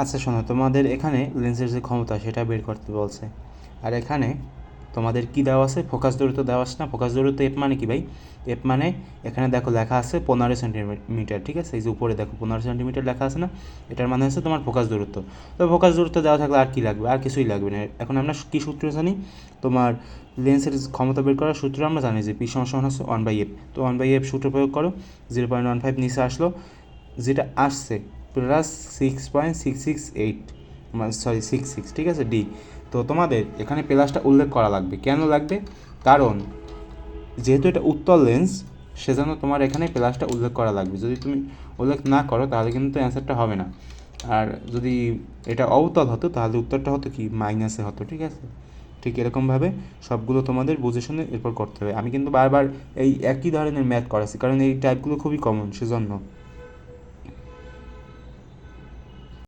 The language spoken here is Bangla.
আচ্ছা শোনো, তোমাদের এখানে লেন্সের যে ক্ষমতা, সেটা বের করতে বলছে। আর এখানে তোমাদের কি দেওয়া আছে? ফোকাস দূরত্ব দেওয়া আছে না? ফোকাস দূরত্ব এফ মানে কি ভাই? এফ মানে এখানে দেখো লেখা আছে পনেরো সেন্টিমিটার, ঠিক আছে? এই যে উপরে দেখো পনেরো সেন্টিমিটার লেখা আছে না? এটার মানে হচ্ছে তোমার ফোকাস দূরত্ব। তো ফোকাস দূরত্ব দেওয়া থাকলে আর কি লাগবে? আর কিছুই লাগবে না। এখন আমরা কী সূত্র জানি? তোমার লেন্সের ক্ষমতা বের করার সূত্র আমরা জানি যে পি সমান হচ্ছে ওয়ান বাই এফ তো ওয়ান বাই এফ সূত্র প্রয়োগ করো জিরো পয়েন্ট ওয়ান ফাইভ নিচে আসলো, যেটা আসছে plus six point six six eight sorry six six, ঠিক আছে? ডি। তো তোমাদের এখানে প্লাসটা উল্লেখ করা লাগবে। কেন লাগবে? কারণ যেহেতু এটা উত্তল লেন্স সেজন্য তোমার এখানে প্লাসটা উল্লেখ করা লাগবে। যদি তুমি উল্লেখ না করো, তাহলে কিন্তু অ্যান্সারটা হবে না। আর যদি এটা অবতল হতো, তাহলে উত্তরটা হতো কি? মাইনাসে হতো, ঠিক আছে? ঠিক এরকমভাবে সবগুলো তোমাদের বুঝে শুনে এরপর করতে হবে। আমি কিন্তু বারবার এই একই ধরনের ম্যাথ করাছি কারণ এই টাইপগুলো খুবই কমন সেজন্য।